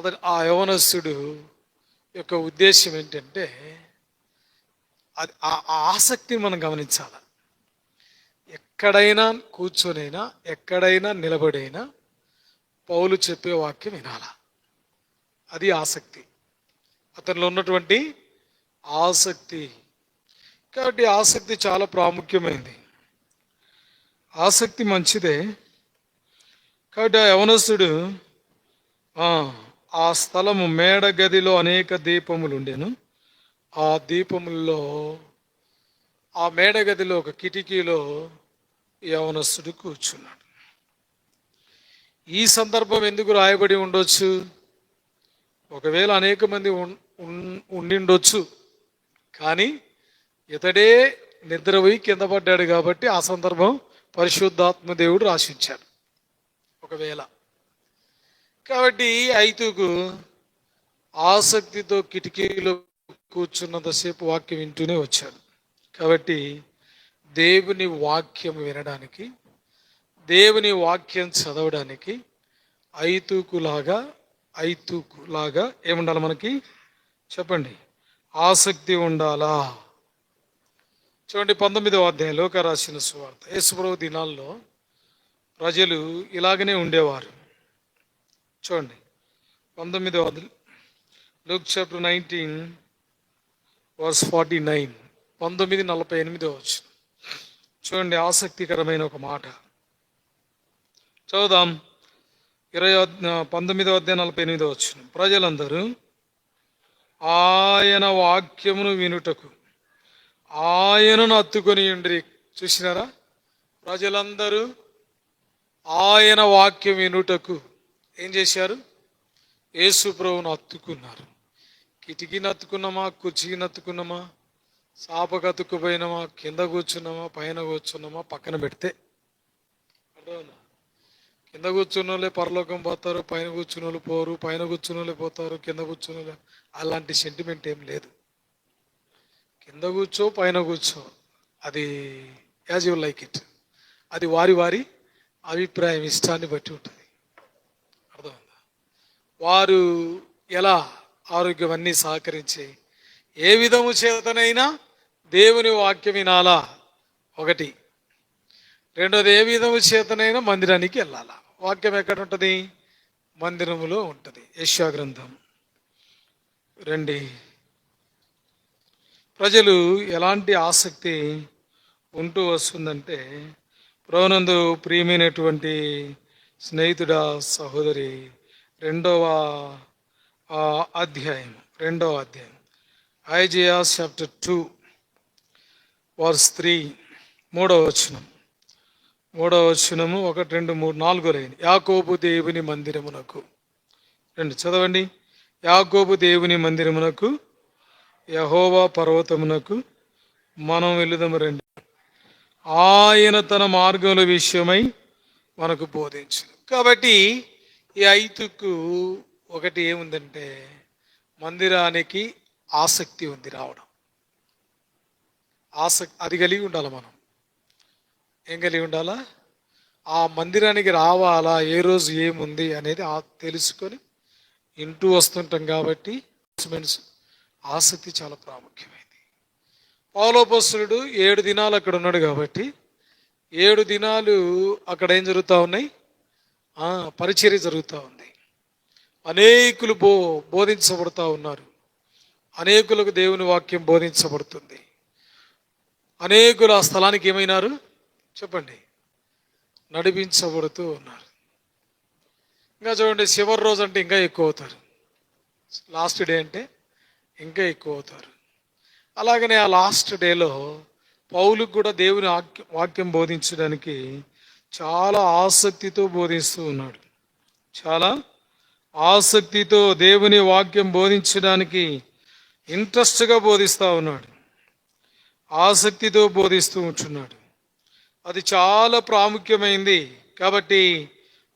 అతను ఆ యవనస్సుడు యొక్క ఉద్దేశం ఏంటంటే అది ఆ ఆసక్తిని మనం గమనించాలి. ఎక్కడైనా కూర్చొనైనా ఎక్కడైనా నిలబడైనా పౌలు చెప్పే వాక్యం వినాల. అది ఆసక్తి. అతనిలో ఉన్నటువంటి ఆసక్తి. కాబట్టి ఆసక్తి చాలా ప్రాముఖ్యమైంది. ఆసక్తి మంచిదే. కాబట్టి ఆ యవనస్తుడు ఆ, స్థలము మేడ గదిలో అనేక దీపములు ఉండేను ఆ దీపముల్లో ఆ మేడగదిలో ఒక కిటికీలో యవనస్తుడు కూర్చున్నాడు. ఈ సందర్భం ఎందుకు రాయబడి ఉండొచ్చు? ఒకవేళ అనేక మంది ఉండిండొచ్చు కానీ ఇతడే నిద్రపోయి కింద పడ్డాడు కాబట్టి ఆ సందర్భం పరిశుద్ధాత్మ దేవుడు రాసించాడు. ఒకవేళ కాబట్టి ఐతుకు ఆసక్తితో కిటికీలో కూర్చున్నంతసేపు వాక్యం వింటూనే వచ్చాడు కాబట్టి దేవుని వాక్యం వినడానికి దేవుని వాక్యం చదవడానికి ఐతూకులాగా ఐతూకులాగా ఏముండాలి మనకి? చెప్పండి. ఆసక్తి ఉండాలా? చూడండి పంతొమ్మిదవ అధ్యాయం లోక రాసిన సువార్త. యేసుప్రభు దినాల్లో ప్రజలు ఇలాగనే ఉండేవారు. చూడండి. పంతొమ్మిదవ Luke chapter nineteen verse forty nine. పంతొమ్మిది నలభై ఎనిమిదో వచ్చిన చూడండి ఆసక్తికరమైన ఒక మాట. చదువుదాం. ఇరవై పంతొమ్మిదో అధ్యాయ నలభై ఎనిమిదో వచ్చిన ప్రజలందరూ ఆయన వాక్యమును వినుటకు ఆయనను అత్తుకొని ఉండ్రి. చూసినారా? ప్రజలందరూ ఆయన వాక్యం వినుటకు ఏం చేశారు? యేసు ప్రభువును అత్తుకున్నారు కిటికీని అత్తుకున్నామా కుర్చీని అత్తుకున్నామా సాపకు అతుక్కుపోయినామా కింద కూర్చున్నామా? పైన కూర్చున్నామా? పక్కన పెడితే అర్థమైందా? కింద కూర్చున్న వాళ్ళే పరలోకం పోతారు పైన కూర్చున్న వాళ్ళు పోరు పైన కూర్చున్న వాళ్ళే పోతారు కింద కూర్చున్న వాళ్ళు అలాంటి సెంటిమెంట్ ఏం లేదు. కింద కూర్చో పైన కూర్చో. అది యాజ్ యూ లైక్ ఇట్. అది వారి వారి అభిప్రాయం ఇష్టాన్ని బట్టి ఉంటుంది. వారు ఎలా ఆరోగ్యం అన్నీ సహకరించి ఏ విధము చేతనైనా దేవుని వాక్యం వినాలా? ఒకటి. రెండోది ఏ విధము చేతనైనా మందిరానికి వెళ్ళాలా? వాక్యం ఎక్కడ ఉంటుంది? మందిరములో ఉంటుంది. యశ్వా గ్రంథం. రండి. ప్రజలు ఎలాంటి ఆసక్తి ఉంటూ వస్తుందంటే ప్రోనందు ప్రియమైనటువంటి స్నేహితుడ సహోదరి రెండవ అధ్యాయం రెండవ అధ్యాయం. Isaiah chapter two verse three మూడవ వచనం. మూడవ వచనము ఒకటి రెండు మూడు నాలుగు లైన్. యాకోబు దేవుని మందిరమునకు. రెండు చదవండి. యాకోబు దేవుని మందిరమునకు యహోవా పర్వతమునకు మనం వెళుదాము రండి. ఆయన తన మార్గముల విషయమై మనకు బోధించింది కాబట్టి ఈ ఐదుకు ఒకటి ఏముందంటే మందిరానికి ఆసక్తి ఉంది రావడం. ఆసక్తి అది కలిగి ఉండాలి మనం. ఏం కలిగి ఉండాలా? ఆ మందిరానికి రావాలా ఏ రోజు ఏముంది అనేది తెలుసుకొని ఇంటూ వస్తుంటాం కాబట్టి ఆసక్తి చాలా ప్రాముఖ్యమైంది. పౌలోపస్తుడు ఏడు దినాలు అక్కడ ఉన్నాడు కాబట్టి ఏడు దినాలు అక్కడ ఏం జరుగుతూ ఉన్నాయి? పరిచర్య జరుగుతూ ఉంది. అనేకులు బో బోధించబడుతూ ఉన్నారు. అనేకులకు దేవుని వాక్యం బోధించబడుతుంది. అనేకులు ఆ స్థలానికి ఏమైనారు? చెప్పండి. నడిపించబడుతూ ఉన్నారు. ఇంకా చూడండి చివరి రోజు అంటే ఇంకా ఎక్కువ అవుతారు. లాస్ట్ డే అంటే ఇంకా ఎక్కువ అవుతారు. అలాగనే ఆ లాస్ట్ డేలో పౌలుకు కూడా దేవుని వాక్యం బోధించడానికి చాలా ఆసక్తితో బోధిస్తూ ఉన్నాడు. చాలా ఆసక్తితో దేవుని వాక్యం బోధించడానికి ఇంట్రెస్ట్గా బోధిస్తూ ఉన్నాడు. ఆసక్తితో బోధిస్తూ ఉంటున్నాడు. అది చాలా ప్రాముఖ్యమైంది. కాబట్టి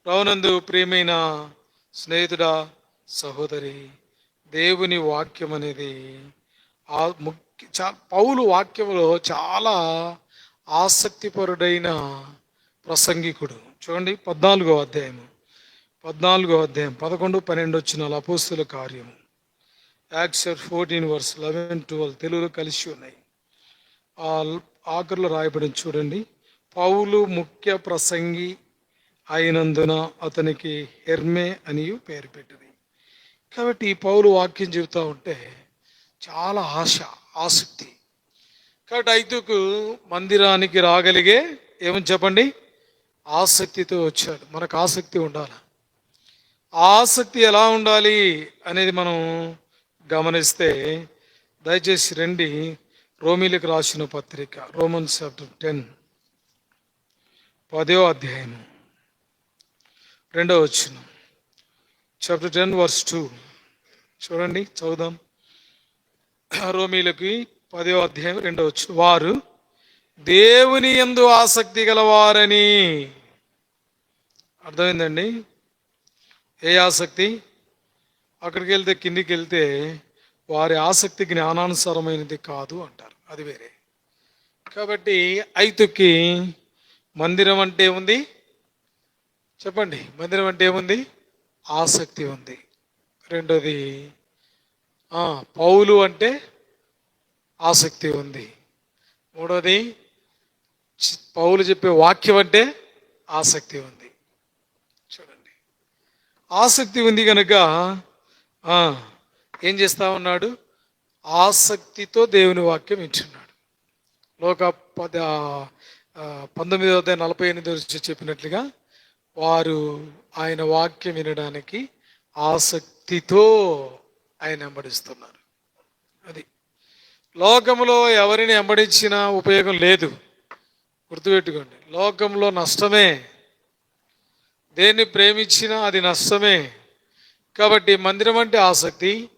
రవనందు ప్రియమైన స్నేహితుడా సహోదరి దేవుని వాక్యం అనేది ఆ ముఖ్య చా- పౌలు వాక్యంలో చాలా ఆసక్తిపరుడైన ప్రసంగికుడు. చూడండి పద్నాలుగో అధ్యాయము. పద్నాలుగో అధ్యాయం పదకొండు పన్నెండు వచ్చిన అపోస్తుల కార్యము. యాక్సర్ ఫోర్టీన్ వర్స్ లెవెన్ ట్వెల్వ్ తెలుగులో కలిసి ఉన్నాయి. ఆ ఆఖరిలో రాయబడి చూడండి పౌలు ముఖ్య ప్రసంగి అయినందున అతనికి హెర్మే అని పేరు పెట్టింది. కాబట్టి ఈ పౌలు వాక్యం చెబుతూ ఉంటే చాలా ఆశ ఆసక్తి. కాబట్టి ఐదుకు మందిరానికి రాగలిగే ఏమని చెప్పండి? ఆసక్తితో వచ్చాడు. మనకు ఆసక్తి ఉండాలి? ఆసక్తి ఎలా ఉండాలి అనేది మనం గమనిస్తే దయచేసి రండి. రోమిలకు రాసిన పత్రిక రోమన్ చాప్టర్ టెన్ పదో అధ్యాయము రెండో వచ్చిన చాప్టర్ టెన్ వర్స్ టూ. చూడండి చదువుదాం. రోమిలకి పదో అధ్యాయం రెండో వచ్చు వారు దేవుని ఎందు ఆసక్తి గలవారని. అర్థమైందండి? ఏ ఆసక్తి? అక్కడికి వెళ్తే కిందికి వెళ్తే వారి ఆసక్తి జ్ఞానానుసారమైనది కాదు అంటారు. అది వేరే. కాబట్టి ఐతుకి మందిరం అంటే ఉంది? చెప్పండి. మందిరం అంటే ఏముంది? ఆసక్తి ఉంది. రెండోది పౌలు అంటే ఆసక్తి ఉంది. మూడోది పౌలు చెప్పే వాక్యం అంటే ఆసక్తి ఉంది. చూడండి. ఆసక్తి ఉంది కనుక ఏం చేస్తా ఉన్నాడు? ఆసక్తితో దేవుని వాక్యం ఇచ్చున్నాడు లోక పద పంతొమ్మిది వందల నలభై ఎనిమిది వచ్చి చెప్పినట్లుగా వారు ఆయన వాక్యం వినడానికి ఆసక్తితో ఆయన వెంబడిస్తున్నారు. అది. లోకంలో ఎవరిని వెంబడించినా ఉపయోగం లేదు. గుర్తుపెట్టుకోండి. లోకంలో నష్టమే. దేన్ని ప్రేమించినా అది నష్టమే. కాబట్టి మందిరం అంటే ఆసక్తి.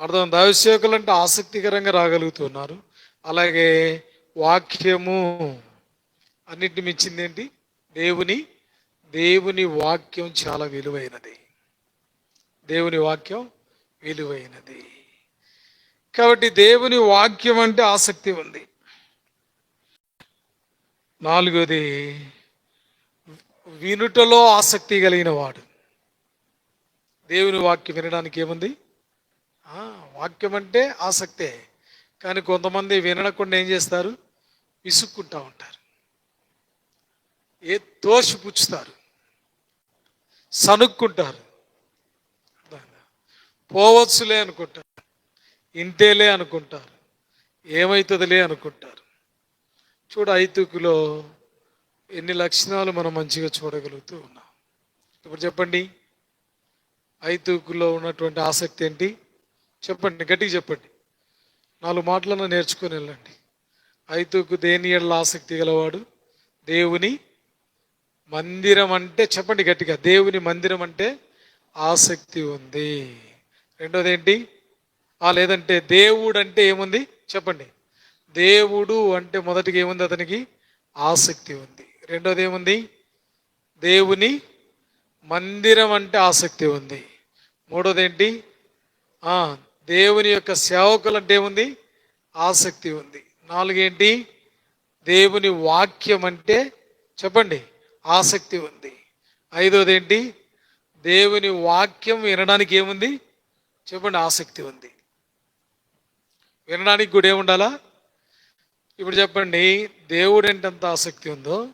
అర్థం. దైవసేవకులు అంటే ఆసక్తికరంగా రాగలుగుతున్నారు. అలాగే వాక్యము అన్నిటి మించింది ఏంటి? దేవుని దేవుని వాక్యం చాలా విలువైనది. దేవుని వాక్యం విలువైనది. కాబట్టి దేవుని వాక్యం అంటే ఆసక్తి ఉంది. నాలుగోది వినుటలో ఆసక్తి కలిగిన వాడు దేవుని వాక్యం వినడానికి ఏముంది? వాక్యం అంటే ఆసక్తే. కానీ కొంతమంది వినకుండా ఏం చేస్తారు? విసుక్కుంటా ఉంటారు. ఏ తోసిపుచ్చుతారు సనుక్కుంటారు పోవచ్చులే అనుకుంటారు. ఇంతేలే అనుకుంటారు. ఏమవుతుందిలే అనుకుంటారు. చూడ ఐతుకులో ఎన్ని లక్షణాలు మనం మంచిగా చూడగలుగుతూ ఉన్నాం. ఇప్పుడు చెప్పండి. ఐతుకులో ఉన్నటువంటి ఆసక్తి ఏంటి? చెప్పండి గట్టిగా చెప్పండి. నాలుగు మాటలను నేర్చుకొని వెళ్ళండి. ఐతుకు దేని ఎడల ఆసక్తి గలవాడు? దేవుని మందిరం అంటే చెప్పండి గట్టిగా దేవుని మందిరం అంటే ఆసక్తి ఉంది. రెండోది ఏంటి? ఆ లేదంటే దేవుడు అంటే ఏముంది? చెప్పండి. దేవుడు అంటే మొదటిగా ఏముంది అతనికి? ఆసక్తి ఉంది. రెండోది ఏముంది? దేవుని మందిరం అంటే ఆసక్తి ఉంది. మూడోది ఏంటి? దేవుని యొక్క సేవకులు అంటే ఏముంది? ఆసక్తి ఉంది. నాలుగేంటి దేవుని వాక్యం అంటే చెప్పండి ఆసక్తి ఉంది. ఐదోది ఏంటి? దేవుని వాక్యం వినడానికి ఏముంది? చెప్పండి ఆసక్తి ఉంది. వినడానికి కూడా ఏముండాలా? ఇప్పుడు చెప్పండి దేవుడు అంటే ఎంత ఆసక్తి ఉందో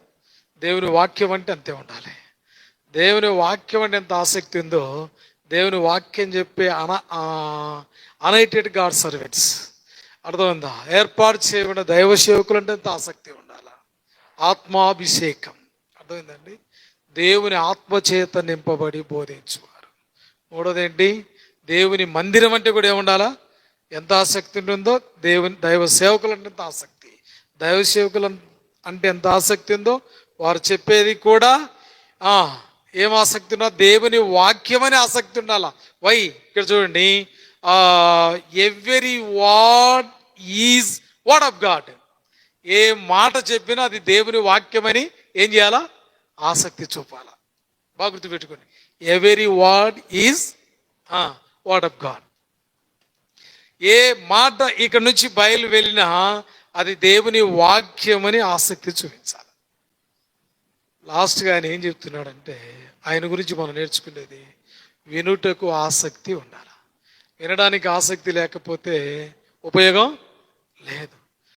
దేవుని వాక్యం అంటే అంతే ఉండాలి. దేవుని వాక్యం అంటే ఎంత ఆసక్తి ఉందో దేవుని వాక్యం చెప్పే అన అనైటెడ్ గాడ్ సర్వెంట్స్ అర్థమైందా? ఏర్పాటు చేయబడిన దైవ సేవకులు అంటే ఎంత ఆసక్తి ఉండాలి? ఆత్మాభిషేకం. అర్థమైందండి? దేవుని ఆత్మచేత నింపబడి బోధించువారు. మూడోదేంటి? దేవుని మందిరం అంటే కూడా ఏముండాలా? ఎంత ఆసక్తి ఉంటుందో దేవుని దైవ సేవకులు అంటే ఎంత ఆసక్తి దైవ సేవకులు అంటే ఎంత ఆసక్తి ఉందో వారు చెప్పేది కూడా ఆ, ఏం ఆసక్తి ఉన్నా దేవుని వాక్యం అని ఆసక్తి ఉండాలా. వై? ఇక్కడ చూడండి. Every word is word of God ఏ మాట చెప్పినా అది దేవుని వాక్యమని ఏం చేయాలా? ఆసక్తి చూపాలా. బాగా గుర్తుపెట్టుకోండి. Every word is word of God ఏ మాట ఇక్కడ నుంచి బయలు వెళ్ళినా అది దేవుని వాక్యమని ఆసక్తి చూపించాలి. లాస్ట్గా ఆయన ఏం చెప్తున్నాడంటే ఆయన గురించి మనం నేర్చుకునేది వినుటకు ఆసక్తి ఉండాలి? వినడానికి ఆసక్తి లేకపోతే ఉపయోగం లేదు.